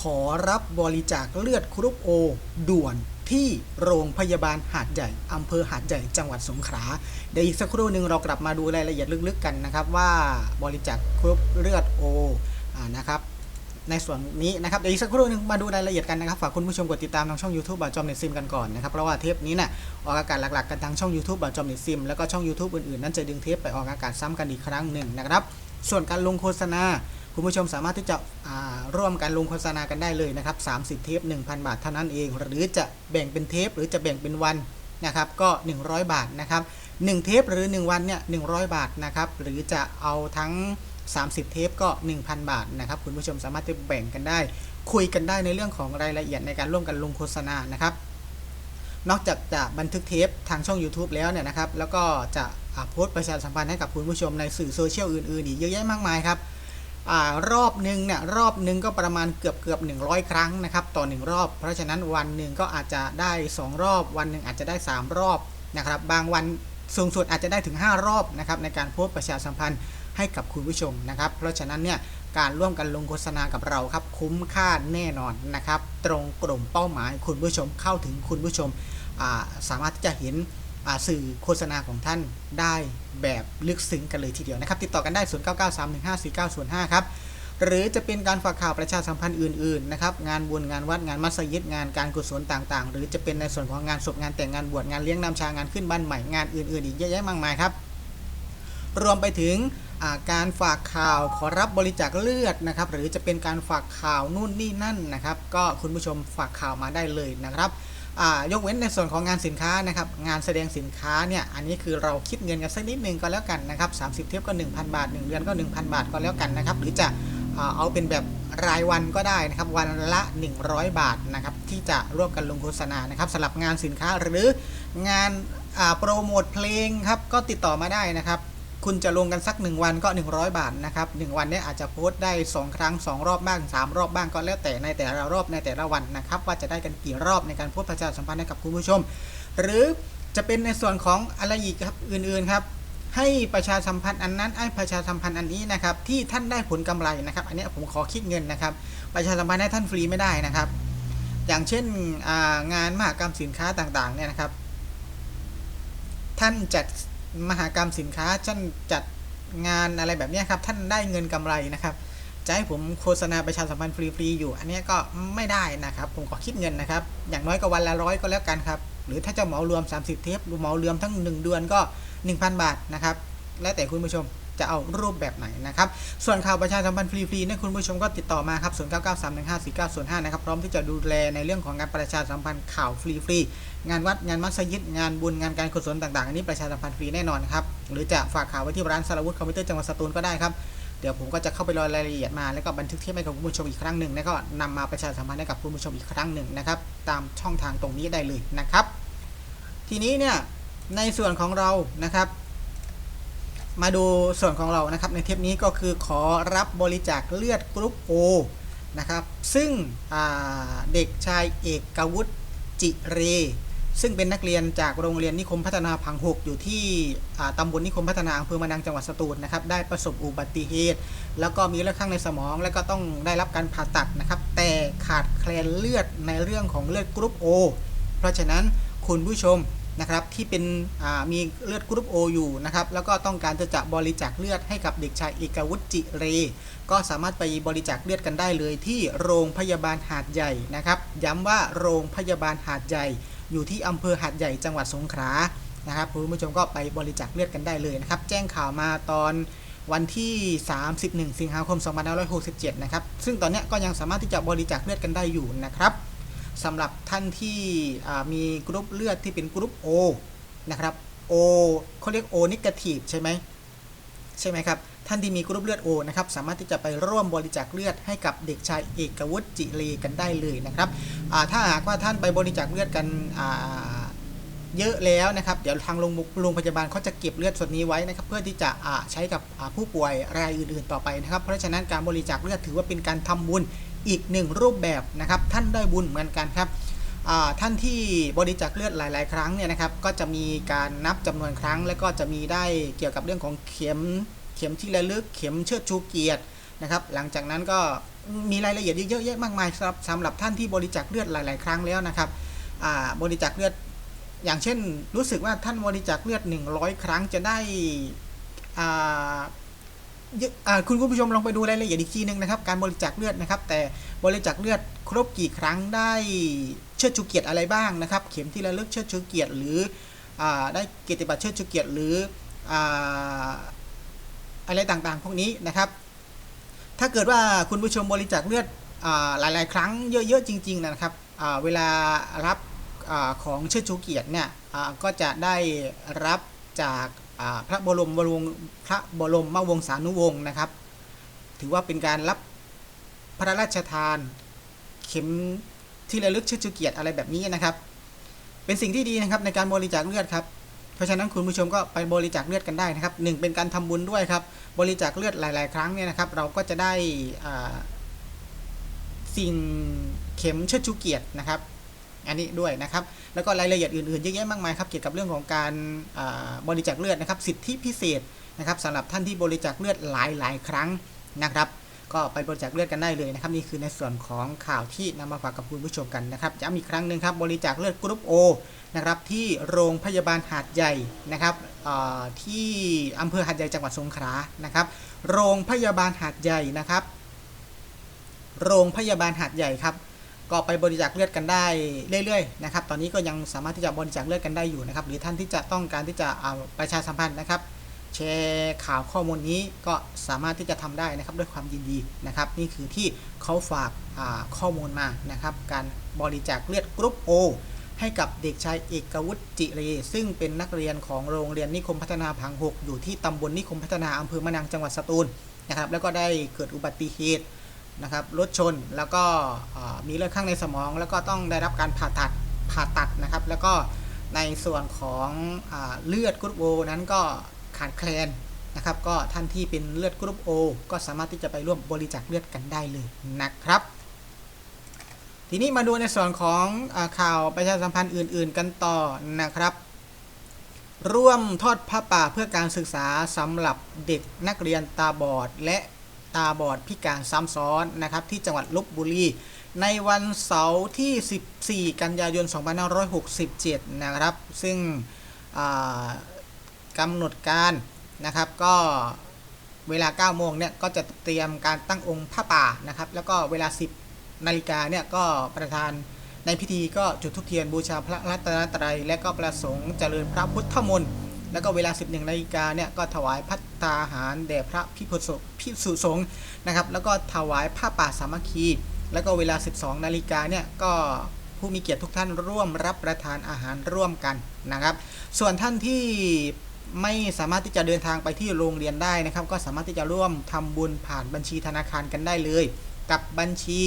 ขอรับบริจาคเลือดกรุ๊ปโอ ด่วนที่โรงพยาบาลหาดใหญ่อำเภอหาดใหญ่จังหวัดสงขลาเดี๋ยวอีกสักครู่หนึ่งเรากลับมาดูรายละเอียดลึกๆกันนะครับ ว่าบริจาคกรุ๊ปเลือดโอนะครับในส่วนนี้นะครับเดี๋ยวอีกสักครู่หนึงมาดูรายละเอียดกันนะครับฝากคุณผู้ชมกดติดตามทางช่อง YouTube บาจอมเน็ตซิมกันก่อนนะครับเพราะว่าเทปนี้น่ะออกอากาศหลักๆกันทางช่อง YouTube บาจอมเน็ตซิมแล้วก็ช่อง YouTube อื่นๆ นั้นจะดึงเทปไปออกอากาศซ้ำกันอีกครั้งหนึ่งนะครับส่วนการลงโฆษณา คุณผู้ชมสามารถที่จะร่วมการลงโฆษณากันได้เลยนะครับ30 เทป 1,000 บาทเท่านั้นเอง หรือจะแบ่งเป็นเทป หรือจะแบ่งเป็นวันนะครับก็ 100 บาทนะครับ1เทปหรือ 1 วันเนี่ย100 บาทนะครับหรือจะเอาทั้ง 30 เทปก็ 1,000 บาทนะครับคุณผู้ชมสามารถที่แบ่งกันได้ คุยกันได้ในเรื่องของรายละเอียดในการร่วมกันลงโฆษณานะครับนอกจากจะบันทึกเทปทางช่อง YouTube แล้วเนี่ยนะครับแล้วก็จะโพสต์ประชาสัมพันธ์ให้กับคุณผู้ชมในสื่อโซเชียลอื่นๆอีกเยอะแยะมากมายครับ รอบหนึ่งเนี่ยรอบหนึ่งก็ประมาณเกือบเกือบ100 ครั้งนะครับต่อ 1 รอบ เพราะฉะนั้นวันหนึ่งก็อาจจะได้ 2 รอบ วันหนึ่งอาจจะได้ 3 รอบนะครับบางวันสูงสุดอาจจะได้ถึง 5 รอบนะครับในการโพสประชาสัมพันธ์ให้กับคุณผู้ชมนะครับเพราะฉะนั้นเนี่ยการร่วมกันลงโฆษณากับเราครับคุ้มค่าแน่นอนนะครับตรงกลุ่มเป้าหมายคุณผู้ชมเข้าถึงคุณผู้ชมาสามารถที่จะเห็น สื่อโฆษณาของท่านได้แบบลึกซึ้งกันเลยทีเดียวนะครับ ติดต่อกันได้ 0993154905 ครับ หรือจะเป็นการฝากข่าวประชาสัมพันธ์อื่นๆนะครับ งานบุญงานวัดงานมัสยิดงานการกุศลต่างๆ หรือจะเป็นในส่วนของงานศพงานแต่งงานบวชงานเลี้ยงนำชางานขึ้นบ้านใหม่งานอื่นๆอีกเยอะแยะมากมายครับรวมไปถึงาการฝากข่าวขอรับบริจาคเลือดนะครับ หรือจะเป็นการฝากข่าวนู่นนี่นั่นนะครับ ก็คุณผู้ชมฝากข่าวมาได้เลยนะครับ ยกเว้นในส่วนของงานสินค้านะครับ งานแสดงสินค้าเนี่ย อันนี้คือเราคิดเงินกันสักนิดนึงก็แล้วกันนะครับ30 เทปก็ 1,000 บาท 1 เดือนก็ 1,000 บาทก็แล้วกันนะครับ หรือจะเอาเป็นแบบรายวันก็ได้นะครับ วันละ 100 บาทนะครับ ที่จะร่วมกันลงโฆษณานะครับสำหรับงานสินค้าหรืองานโปรโมทเพลงครับ ก็ติดต่อมาได้นะครับ คุณจะลงกันสัก 1 วันก็ 100 บาทนะครับ1วันเนี้อาจจะโพสต์ได้ 2 ครั้ง 2 รอบบ้าง 3 รอบบ้างก็แล้วแต่ในแต่ละรอบในแต่ละวันนะครับว่าจะได้กันกี่รอบในการโพสต์ประชาสัมพันธ์ให้กับคุณผู้ชม หรือจะเป็นในส่วนของอะไรอีกครับอื่นๆครับให้ประชาสัมพันธ์อันนั้นให้ประชาสัมพันธ์อันนี้นะครับที่ท่านได้ผลกำไรนะครับ อันนี้ผมขอคิดเงินนะครับ ประชาสัมพันธ์ให้ท่านฟรีไม่ได้นะครับ อย่างเช่นงานมหกรรมสินค้าต่างๆเนี่ยนะครับ ท่านจัด มหากรรมสินค้าท่านจัดงานอะไรแบบนี้ครับท่านได้เงินกำไรนะครับจะให้ผมโฆษณาประชาสัมพันธ์ฟรีๆอยู่ อันนี้ก็ไม่ได้นะครับ ผมขอคิดเงินนะครับ อย่างน้อยก็วันละร้อยก็แล้วกันครับ หรือถ้าจะเหมารวม 30 เทปหรือเหมารวมทั้ง 1 เดือนก็ 1,000 บาทนะครับ แล้วแต่คุณผู้ชม จะเอารูปแบบไหนนะครับ ส่วนข่าวประชาสัมพันธ์ฟรีๆนี่ยคุณผู้ชมก็ติดต่อมาครับ 0993154905 นะครับ พร้อมที่จะดูแลในเรื่องของการประชาสัมพันธ์ข่าวฟรีๆ งานวัด งานมัสยิด งานบุญ งานการกุศลต่างๆ อันนี้ประชาสัมพันธ์ฟรีแน่นอนครับ หรือจะฝากข่าวไว้ที่ร้านสารวุฒิคอมพิวเตอร์จังหวัดสตูลก็ได้ครับเดี๋ยวผมก็จะเข้าไปรอรายละเอียดมา แล้วก็บันทึกเทปให้กับคุณผู้ชมอีกครั้งหนึ่งแล้วก็นำมาประชาสัมพันธ์ให้กับคุณผู้ชมอีกครั้งหนึ่งนะครับ ตามช่องทางตรงนี้ได้เลยนะครับ ทีนี้เนี่ยในส่วนของเรานะครับ มาดูส่วนของเรานะครับในเทปนี้ก็คือขอรับบริจาคเลือดกรุ๊ป O นะครับซึ่งเด็กชายเอกกวุฒิจิเร ซึ่งเป็นนักเรียนจากโรงเรียนนิคมพัฒนาพังหกอยู่ที่ตำบลนิคมพัฒนาอำเภอมะนังจังหวัดสตูลนะครับได้ประสบอุบัติเหตุ แล้วก็มีเลือดข้างในสมอง แล้วก็ต้องได้รับการผ่าตัดนะครับแต่ขาดแคลนเลือดในเรื่องของเลือดกรุ๊ป O เพราะฉะนั้นคุณผู้ชม นะครับที่เป็นมีเลือดกรุ๊ป O ออยู่นะครับแล้วก็ต้องการจะบริจาคเลือดให้กับเด็กชายเอกวุฒิจิเร ก็สามารถไปบริจาคเลือดกันได้เลยที่โรงพยาบาลหาดใหญ่นะครับ ย้ำว่าโรงพยาบาลหาดใหญ่ อยู่ที่อำเภอหาดใหญ่จังหวัดสงขลานะครับคุณผู้ชมก็ไปบริจาคเลือดกันได้เลยนะครับ แจ้งข่าวมาตอนวันที่ 31 สิงหาคม 2567 นะครับ ซึ่งตอนนี้ก็ยังสามารถที่จะบริจาคเลือดกันได้อยู่นะครับ สำหรับท่านที่มีกรุ๊ปเลือดที่เป็นกรุ๊ป O นะครับ O เขาเรียก O negative ใช่ไหมใช่ไหมครับ ท่านที่มีกรุ๊ปเลือด O นะครับ สามารถที่จะไปร่วมบริจาคเลือดให้กับเด็กชายเอกวุฒิจิรีกันได้เลยนะครับถ้าหากว่าท่านไปบริจาคเลือดกันเยอะแล้วนะครับ เดี๋ยวทางโรงงพยาบาลเขาจะเก็บเลือดส่วนนี้ไว้นะครับ เพื่อที่จะใช้กับผู้ป่วยรายอื่นๆต่อไปนะครับ เพราะฉะนั้นการบริจาคเลือดถือว่าเป็นการทำบุญ อีกหนึ่งรูปแบบนะครับ ท่านได้บุญเหมือนกันครับท่านที่บริจาคเลือดหลาย ๆ ครั้งเนี่ยนะครับก็จะมีการนับจำนวนครั้ง แล้วก็จะมีได้เกี่ยวกับเรื่องของเข็มเข็มที่ระลึก เข็มเชิดชูเกียรตินะครับ หลังจากนั้นก็มีรายละเอียดเยอะแยะมากมายสำหรับสำหรับท่านที่บริจาคเลือดหลาย ๆ ครั้งแล้วนะครับบริจาคเลือดอย่างเช่น รู้สึกว่าท่านบริจาคเลือด 100 ครั้งจะได้อ่า คุณผู้ชมลองไปดูรายละเอียดอีกทีหนึงนะครับการบริจาคเลือดนะครับ แต่บริจาคเลือดครบกี่ครั้งได้เชิดชูเกียรติอะไรบ้างนะครับ เข็มที่ระลึกเชิดชูเกียรติหรืออได้เกียรติบัตรเชิดชูเกียรติหรืออะไรต่างๆ พวกนี้นะครับ ถ้าเกิดว่าคุณผู้ชมบริจาคเลือดอหลายๆ ครั้งเยอะๆจริง ๆ นะครับเวลารับอของเชิดชูเกียรติเนี่ยก็จะได้รับจาก พระบรมวงศ์พระบรมมวงศานุวงศ์นะครับ ถือว่าเป็นการรับพระราชทาน เข็มที่ระลึกเชิดชูเกียรติอะไรแบบนี้นะครับ เป็นสิ่งที่ดีนะครับในการบริจาคเลือดครับเพราะฉะนั้นคุณผู้ชมก็ไปบริจาคเลือดกันได้นะครับหนึ่งเป็นการทำบุญด้วยครับ บริจาคเลือดหลาย ๆ ครั้งเนี่ยนะครับ เราก็จะได้สิ่งเข็มเชิดชูเกียรตินะครับ อันนี้ด้วยนะครับ แล้วก็รายละเอียดอื่นๆเยอะแยะมากมายครับเกี่ยวกับเรื่องของการบริจาคเลือดนะครับ สิทธิพิเศษนะครับสำหรับท่านที่บริจาคเลือดหลายๆ ครั้งนะครับ ก็ไปบริจาคเลือดกันได้เลยนะครับนี่คือในส่วนของข่าวที่นำมาฝากกับคุณผู้ชมกันนะครับย้ำอีกครั้งหนึ่งครับบริจาคเลือดกรุ๊ปโอนะครับที่โรงพยาบาลหาดใหญ่นะครับที่อำเภอหาดใหญ่จังหวัดสงขลานะครับ โรงพยาบาลหาดใหญ่นะครับ โรงพยาบาลหาดใหญ่ครับ ก็ไปบริจาคเลือดกันได้เรื่อยๆนะครับ ตอนนี้ก็ยังสามารถที่จะบริจาคเลือดกันได้อยู่นะครับ หรือท่านที่จะต้องการที่จะเอาประชาสัมพันธ์นะครับ แชร์ข่าวข้อมูลนี้ก็สามารถที่จะทำได้นะครับด้วยความยินดีนะครับ นี่คือที่เขาฝากาข้อมูลมานะครับ การบริจาคเลือดกรุ๊ป O ให้กับเด็กชายเอกวุฒิจิเร ซึ่งเป็นนักเรียนของโรงเรียนนิคมพัฒนาพังหกอยู่ที่ตำบลนิคมพัฒนาอำเภอมะนังจังหวัดสตูลนะครับ แล้วก็ได้เกิดอุบัติเหตุ นะครับรถชนแล้วก็มีเลือดข้างในสมอง แล้วก็ต้องได้รับการผ่าตัดผ่าตัดนะครับ แล้วก็ในส่วนของอเลือดกรุ๊ปโอนั้นก็ขาดแคลนนะครับ ก็ท่านที่เป็นเลือดกรุ๊ปโอก็สามารถที่จะไปร่วมบริจาคเลือดกันได้เลยนะครับ ทีนี้มาดูในส่วนของอข่าวประชาสัมพันธ์อื่น ๆ กันต่อนะครับร่วมทอดผ้าป่าเพื่อการศึกษาสำหรับเด็กนักเรียนตาบอด และ ตาบอดพิการซ้ำซ้อนนะครับที่จังหวัดลบบุรีในวันเสาร์ที่ 14 กันยายน 2567 นะครับ ซึ่งกำหนดการนะครับก็เวลา 9 โมงเนี่ยก็จะเตรียมการตั้งองค์ผ้าป่านะครับ แล้วก็เวลา 10 นาฬิกาเนี่ยก็ประธานในพิธีก็จุดทุกเทียนบูชาพระรัตนตรัย และก็ประสงค์เจริญพระพุทธมนต์ แล้วก็เวลา 11นาฬิกาเนี่ยก็ถวายพัตตาหารแด่พระพิพุสพิสุสงฆ์นะครับ แล้วก็ถวายผ้าป่าสามัคคี แล้วก็เวลา 12นาฬิกาเนี่ยก็ผู้มีเกียรติทุกท่านร่วมรับประทานอาหารร่วมกันนะครับ ส่วนท่านที่ไม่สามารถที่จะเดินทางไปที่โรงเรียนได้นะครับ ก็สามารถที่จะร่วมทำบุญผ่านบัญชีธนาคารกันได้เลย กับบัญชี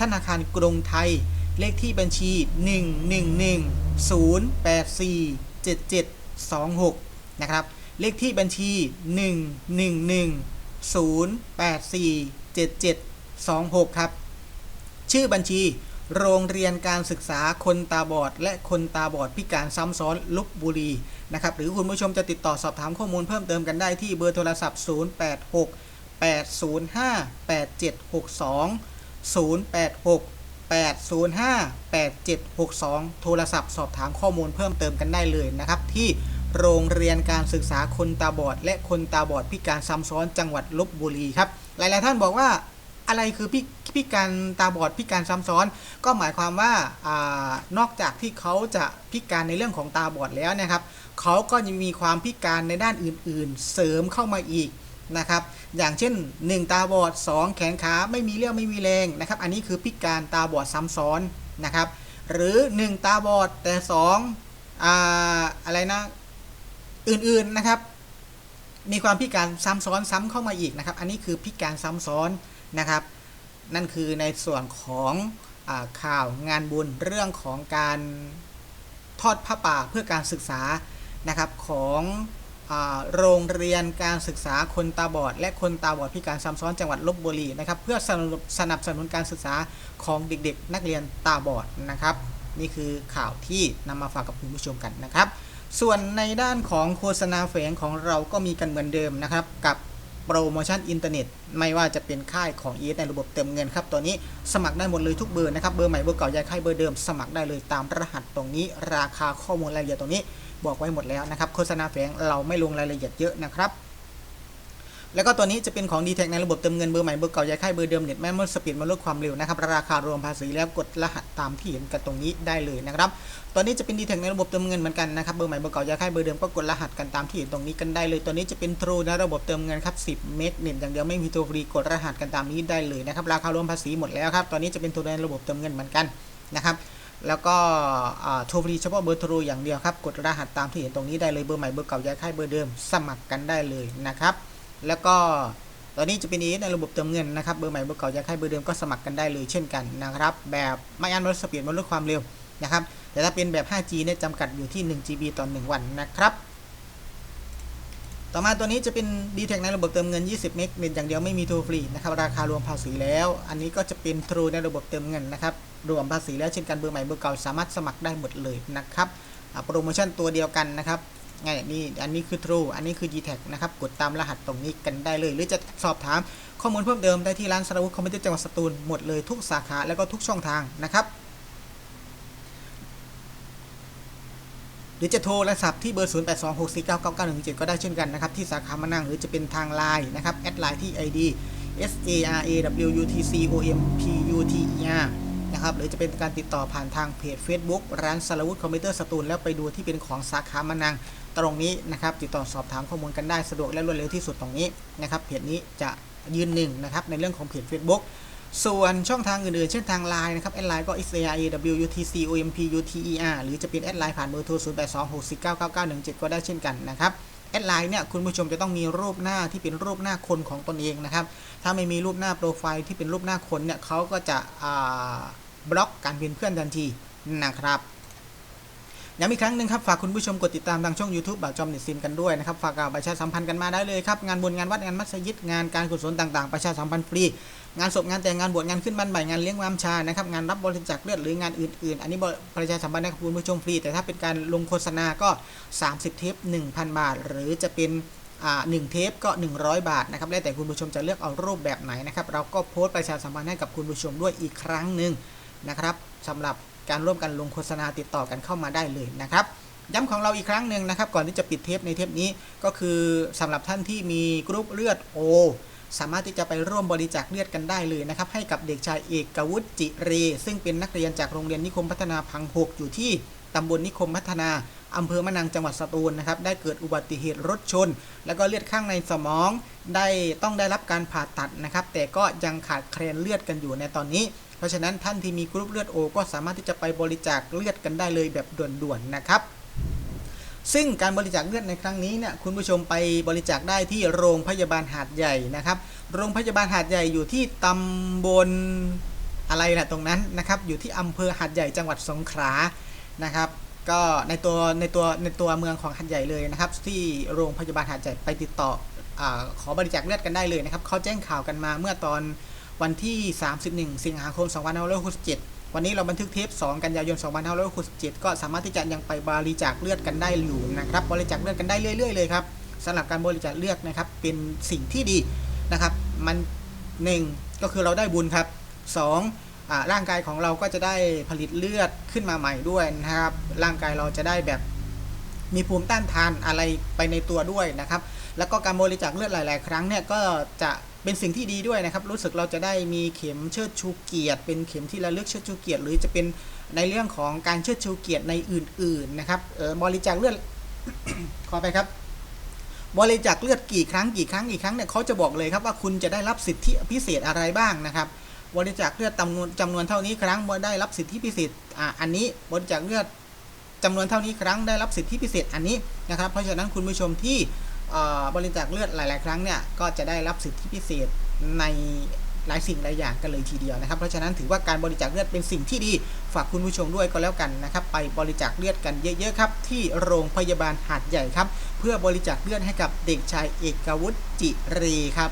ธนาคารกรุงไทย เลขที่บัญชี 111-084-7726 นะครับ เลขที่บัญชี 111-084-7726 ครับ ชื่อบัญชีโรงเรียนการศึกษาคนตาบอด และคนตาบอดพิการซ้ำซ้อนลบบุรีนะครับ หรือคุณผู้ชมจะติดต่อสอบถามข้อมูลเพิ่มเติมกันได้ที่เบอร์โทรศัพท์ 086 805 8762 086 805 8762 โทรศัพท์สอบถามข้อมูลเพิ่มเติมกันได้เลยนะครับที่ โรงเรียนการศึกษาคนตาบอด และคนตาบอดพิการซ้ำซ้อนจังหวัดลบบุรีครับ หลายๆท่านบอกว่าอะไรคือพิพิการตาบอดพิการซ้ำซ้อน ก็หมายความว่าอานอกจากที่เขาจะพิการในเรื่องของตาบอดแล้วนะครับเขาก็ยังมีความพิการในด้านอื่น ๆ เสริมเข้ามาอีกนะครับอย่างเช่น 1 ตาบอด 2 แขนขาไม่มีเรี่ยวไม่มีแรงนะครับ อันนี้คือพิการตาบอดซ้ำซ้อนนะครับ หรือ 1 ตาบอดแต่2ออะไรนะ อื่นๆนะครับ มีความพิการซ้ำซ้อนซ้ำเข้ามาอีกนะครับ อันนี้คือพิการซ้ำซ้อนนะครับ นั่นคือในส่วนของอข่าวงานบุญเรื่องของการทอดผ้าป่าเพื่อการศึกษานะครับของโรงเรียนการศึกษาคนตาบอด และคนตาบอดพิการซ้ำซ้อนจังหวัดลบบุรีนะครับ เพื่อสนับสนับสนุนการศึกษาของเด็กๆ นักเรียนตาบอดนะครับ นี่คือข่าวที่นำมาฝากกับคุณผู้ชมกันนะครับ ส่วนในด้านของโฆษณาแฝงของเราก็มีกันเหมือนเดิมนะครับ กับโปรโมชั่นอินเทอร์เน็ต ไม่ว่าจะเป็นค่ายของ ES ในระบบเติมเงินครับ ตัวนี้สมัครได้หมดเลยทุกเบอร์นะครับ เบอร์ใหม่เบอร์เก่าย้ายค่ายเบอร์เดิม สมัครได้เลยตามรหัสตรงนี้ ราคาข้อมูลรายละเอียดตรงนี้ บอกไว้หมดแล้วนะครับ โฆษณาแฝงเราไม่ลงรายละเอียดเยอะนะครับ แล้วก็ตัวนี้จะเป็นของ d t แทในระบบเติมเงินเบอร์ใหม่เบอร์เก่าย้ายค่ายเบอร์เดิมเน็ตแม่มดสปีดมาลดความเร็วนะครับราคารวมภาษีแล้วกดรหัสตามที่เห็นกันตรงนี้ได้เลยนะครับตัวนี้จะเป็น d t แทในระบบเติมเงินเหมือนกันนะครับเบอร์ใหม่เบอร์เก่าย้ายค่ายเบอร์เดิมก็กดรหัสกันตามที่เห็นตรงนี้กันได้เลยตัวนี้จะเป็น True นระบบเติมเงินครับ10 เมกเน็ตอย่างเดียวไม่มีตัวฟรีกดรหัสกันตามนี้ได้เลยนะครับราคารวมภาษีหมดแล้วครับตัวนี้จะเป็น True ในระบบเติมเงินเหมือนกันนะครับแล้วก็โทรฟรีเฉพาะเบอร์โทรอย่างเดียวครับ กดรหัสตามที่เห็นตรงนี้ได้เลยเบอร์ใหม่เบอร์เก่าย้ายค่ายเบอร์เดิม สมัครกันได้เลยนะครับ แล้วก็ตอนนี้จะเป็นอีในระบบเติมเงินนะครับเบอร์ใหม่เบอร์เก่าย้ายค่ายเบอร์เดิมก็สมัครกันได้เลยเช่นกันนะครับแบบไม่อันลดสปีดลดความเร็วนะครับแต่ถ้าเป็นแบบ 5G เนี่ยจำกัดอยู่ที่ 1 GB ต่อ 1 วันนะครับต่อมาตัวนี้จะเป็น d t แทในระบบเติมเงิน 20 เมกเน็ตอย่างเดียวไม่มีโทรฟรีนะครับราคารวมภาษีแล้ว อันนี้ก็จะเป็น True ในระบบเติมเงินนะครับรวมภาษีแล้วเช่นกันเบอร์ใหม่เบอร์เก่าสามารถสมัครได้หมดเลยนะครับโปรโมชั่นตัวเดียวกันนะครับ ไงนี่อันนี้คือ True อันนี้คือ d t แทนะครับกดตามรหัสตรงนี้กันได้เลย หรือจะสอบถามข้อมูลเพิ่มเติมได้ที่ร้านสารวุฒิคอมพิวเตอร์จังหวัดสตูลหมดเลยทุกสาขาแล้วก็ทุกช่องทางนะครับหรือจะโทรและสับที่เบอร์ 0826499917 ก็ได้เช่นกันนะครับ ที่สาขามานั่ง หรือจะเป็นทางไลน์นะครับ แอดไลน์ที่ ID S A R A W U T C O M P U T E R นะครับหรือจะเป็นการติดต่อผ่านทางเพจ Facebook ร้านสารวุฒิคอมพิวเตอร์สตูลแล้วไปดูที่เป็นของสาขามานัง ตรงนี้นะครับติดต่อสอบถามข้อมูลกันได้สะดวกและรวดเร็วที่สุดตรงนี้นะครับเพจนี้จะยืนหนึ่งนะครับในเรื่องของเพจ Facebook ส่วนช่องทางอื่นๆ เช่นทางไลน์นะครับแอดไลน์ก็ s a r a w u t c o m p u t e r หรือจะเป็นแอดไลน์ผ่านเบอร์โทร 0 8 2 6 4 9 9 9 1 7 ก็ได้เช่นกันนะครับ แอดไลน์เนี่ยคุณผู้ชมจะต้องมีรูปหน้าที่เป็นรูปหน้าคนของตนเองนะครับ ถ้าไม่มีรูปหน้าโปรไฟล์ที่เป็นรูปหน้าคนเนี่ยเขาก็จะบล็อกการเป็นเพื่อนทันทีนะครับ ย้ำอีกครั้งหนึ่งครับ ฝากคุณผู้ชมกดติดตามทางช่อง YouTube บ่าวจอมเน็ตซิมกันด้วยนะครับ ฝากกล่าวประชาสัมพันธ์กันมาได้เลยครับ งานบุญงานวัดงานมัสยิดงานการกุศลต่างๆ ประชาสัมพันธ์ฟรี งานศพงานแต่งงานบวชงานขึ้นบ้านใหม่งานเลี้ยงวามชานะครับงานรับบริจาคเลือดหรืองานอื่นๆ อันนี้ประชาสัมพันธ์ให้คุณผู้ชมฟรี แต่ถ้าเป็นการลงโฆษณาก็ 30 เทป 1,000 บาท หรือจะเป็นหนึ่งเทปก็ 100 บาทนะครับแล้วแต่คุณผู้ชมจะเลือกเอารูปแบบไหนนะครับเราก็โพสต์ประชาสัมพันธ์ให้กับคุณผู้ชมด้วยอีกครั้งหนึ่งนะครับสำหรับ การร่วมกันลงโฆษณาติดต่อกันเข้ามาได้เลยนะครับ ย้ำของเราอีกครั้งหนึ่งนะครับ ก่อนที่จะปิดเทปในเทปนี้ก็คือสำหรับท่านที่มีกรุ๊ปเลือดโอสามารถที่จะไปร่วมบริจาคเลือดกันได้เลยนะครับ ให้กับเด็กชายเอกวุฒิจิเร ซึ่งเป็นนักเรียนจากโรงเรียนนิคมพัฒนาพังหกอยู่ที่ตำบลนิคมพัฒนาอำเภอมะนังจังหวัดสตูลนะครับ ได้เกิดอุบัติเหตุรถชน แล้วก็เลือดข้างในสมอง ได้ต้องได้รับการผ่าตัดนะครับ แต่ก็ยังขาดแคลนเลือดกันอยู่ในตอนนี้ เพราะฉะนั้นท่านที่มีกรุ๊ปเลือดโอก็สามารถที่จะไปบริจาคเลือดกันได้เลยแบบด่วนๆนะครับซึ่งการบริจาคเลือดในครั้งนี้เนี่ยคุณผู้ชมไปบริจาคได้ที่โรงพยาบาลหาดใหญ่นะครับ โรงพยาบาลหาดใหญ่อยู่ที่ตำบลอะไรนะตรงนั้นนะครับ อยู่ที่อำเภอหาดใหญ่จังหวัดสงขลานะครับ ก็ในตัวในตัวในตัวเมืองของหาดใหญ่เลยนะครับ ที่โรงพยาบาลหาดใหญ่ไปติดต่ออขอบริจาคเลือดกันได้เลยนะครับเขาแจ้งข่าวกันมาเมื่อตอน วันที่ 31 สิงหาคม 2567 วันนี้เราบันทึกเทป 2 กันยายน 2567 ก็สามารถที่จะยังไปบริจาคเลือดกันได้อยู่นะครับ บริจาคเลือดกันได้เรื่อยๆเลยครับสำหรับการบริจาคเลือดนะครับ เป็นสิ่งที่ดีนะครับ มัน 1 ก็คือเราได้บุญครับ 2 ร่างกายของเราก็จะได้ผลิตเลือดขึ้นมาใหม่ด้วยนะครับ ร่างกายเราจะได้แบบมีภูมิต้านทานอะไรไปในตัวด้วยนะครับ แล้วก็การบริจาคเลือดหลาย ๆ ครั้งเนี่ยก็จะ เป็นสิ่งที่ดีด้วยนะครับ รู้สึกเราจะได้มีเข็มเชิดชูเกียรติ เป็นเข็มที่ระลึกเชิดชูเกียรติ หรือจะเป็นในเรื่องของการเชิดชูเกียรติในอื่น ๆนะครับบริจาคเลือดขอไปครับ บริจาคเลือดกี่ครั้งกี่ครั้งกี่ครั้งเนี่ยเขาจะบอกเลยครับว่าคุณจะได้รับสิทธิพิเศษอะไรบ้างนะครับ บริจาคเลือดจำนวนจำนวนเท่านี้ครั้งได้รับสิทธิพิเศษอ่าอันนี้บริจาคเลือดจำนวนเท่านี้ครั้งได้รับสิทธิพิเศษอันนี้นะครับ เพราะฉะนั้นคุณผู้ชมที่ บริจาคเลือดหลาย ๆ ครั้งเนี่ยก็จะได้รับสิทธิพิเศษในหลายสิ่งหลายอย่างกันเลยทีเดียวนะครับ เพราะฉะนั้นถือว่าการบริจาคเลือดเป็นสิ่งที่ดี ฝากคุณผู้ชมด้วยก็แล้วกันนะครับ ไปบริจาคเลือดกันเยอะๆครับที่โรงพยาบาลหาดใหญ่ครับ เพื่อบริจาคเลือดให้กับเด็กชายเอกวุฒิจิรีครับ